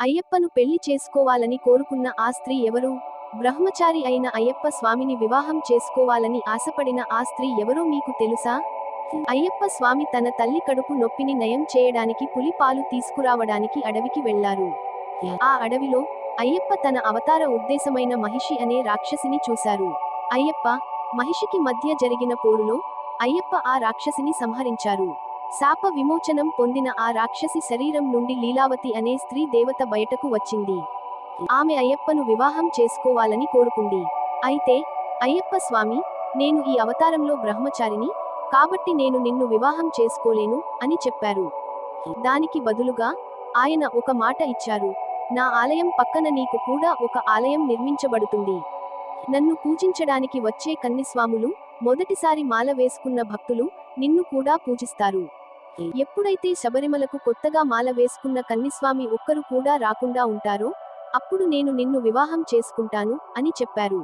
అయ్యప్పను పెళ్ళి చేసుకోవాలని కోరుకున్న ఆ స్త్రీ ఎవరు? బ్రహ్మచారి అయిన అయ్యప్ప స్వామిని వివాహం చేసుకోవాలని ఆశపడిన ఆ స్త్రీ ఎవరో మీకు తెలుసా? అయ్యప్ప స్వామి తన తల్లి కడుపు నొప్పిని నయం చేయడానికి పులి పాలు తీసుకురావడానికి అడవికి వెళ్ళారు ఆ అడవిలో అయ్యప్ప తన అవతార ఉద్దేశమైన మహిషి అనే రాక్షసిని చూశారు. అయ్యప్ప మహిషికి మధ్య జరిగిన పోరులో అయ్యప్ప ఆ రాక్షసిని సంహరించారు. శాప విమోచనం పొందిన ఆ రాక్షసి శరీరం నుండి లీలావతి అనే స్త్రీ దేవత బయటకు వచ్చింది. ఆమె అయ్యప్పను వివాహం చేసుకోవాలని కోరుకుంది. అయితే అయ్యప్ప స్వామి నేను ఈ అవతారంలో బ్రహ్మచారిని కాబట్టి నేను నిన్ను వివాహం చేసుకోలేను అని చెప్పారు. దానికి బదులుగా ఆయన ఒక మాట ఇచ్చారు. నా ఆలయం పక్కన నీకు కూడా ఒక ఆలయం నిర్మించబడుతుంది. నన్ను పూజించడానికి వచ్చే కన్నిస్వాములు మొదటిసారి మాల వేసుకున్న భక్తులు నిన్ను కూడా పూజిస్తారు. ఎప్పుడైతే శబరిమలకు కొత్తగా మాల వేసుకున్న కన్నిస్వామి ఒక్కరు కూడా రాకుండా ఉంటారో అప్పుడు నేను నిన్ను వివాహం చేసుకుంటాను అని చెప్పారు.